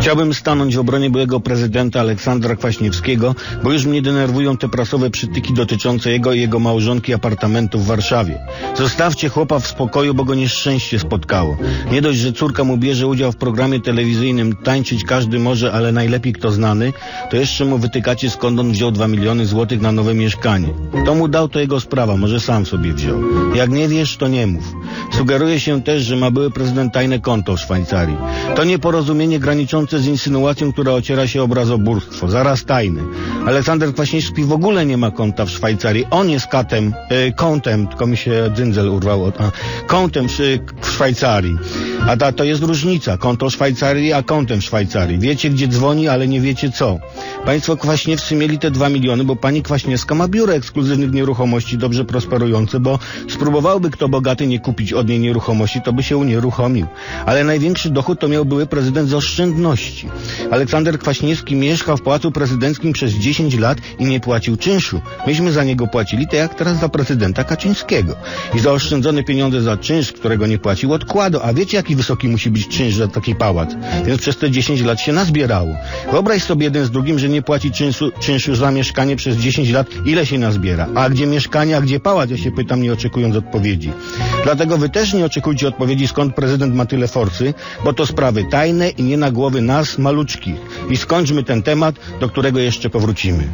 Chciałbym stanąć w obronie byłego prezydenta Aleksandra Kwaśniewskiego, bo już mnie denerwują te prasowe przytyki dotyczące jego i jego małżonki apartamentu w Warszawie. Zostawcie chłopa w spokoju, bo go nieszczęście spotkało. Nie dość, że córka mu bierze udział w programie telewizyjnym Tańczyć każdy może, ale najlepiej kto znany, to jeszcze mu wytykacie skąd on wziął dwa miliony złotych na nowe mieszkanie. To mu dał, to jego sprawa, może sam sobie wziął. Jak nie wiesz, to nie mów. Sugeruje się też, że ma były prezydent tajne konto w Szwajcarii. To nieporozumienie graniczące z insynuacją, która ociera się o obrazoburstwo. Zaraz tajny. Aleksander Kwaśniewski w ogóle nie ma konta w Szwajcarii. On jest katem, e, kątem, tylko mi się dzyndzel urwał, od- a, kątem w, Szwajcarii. A ta, to jest różnica. Konto Szwajcarii, a kątem Szwajcarii. Wiecie, gdzie dzwoni, ale nie wiecie co. Państwo Kwaśniewscy mieli te dwa miliony, bo pani Kwaśniewska ma biuro ekskluzywnych nieruchomości dobrze prosperujące, bo spróbowałby kto bogaty nie kupić od niej nieruchomości, to by się unieruchomił. Ale największy dochód to miał były prezydent z oszczędności. Aleksander Kwaśniewski mieszkał w Pałacu Prezydenckim przez 10 lat i nie płacił czynszu. Myśmy za niego płacili, tak jak teraz za prezydenta Kaczyńskiego. I za oszczędzone pieniądze za czynsz, którego nie płacił, odkładał. A wiecie, jaki wysoki musi być czynsz za taki pałac? Więc przez te 10 lat się nazbierało. Wyobraź sobie jeden z drugim, że nie płaci czynszu, czynszu za mieszkanie przez 10 lat. Ile się nazbiera? A gdzie mieszkanie, a gdzie pałac? Ja się pytam, nie oczekując odpowiedzi. Dlatego wy też nie oczekujcie odpowiedzi, skąd prezydent ma tyle forcy, bo to sprawy tajne i nie na głowy nas, maluczkich. I skończmy ten temat, do którego jeszcze powrócimy.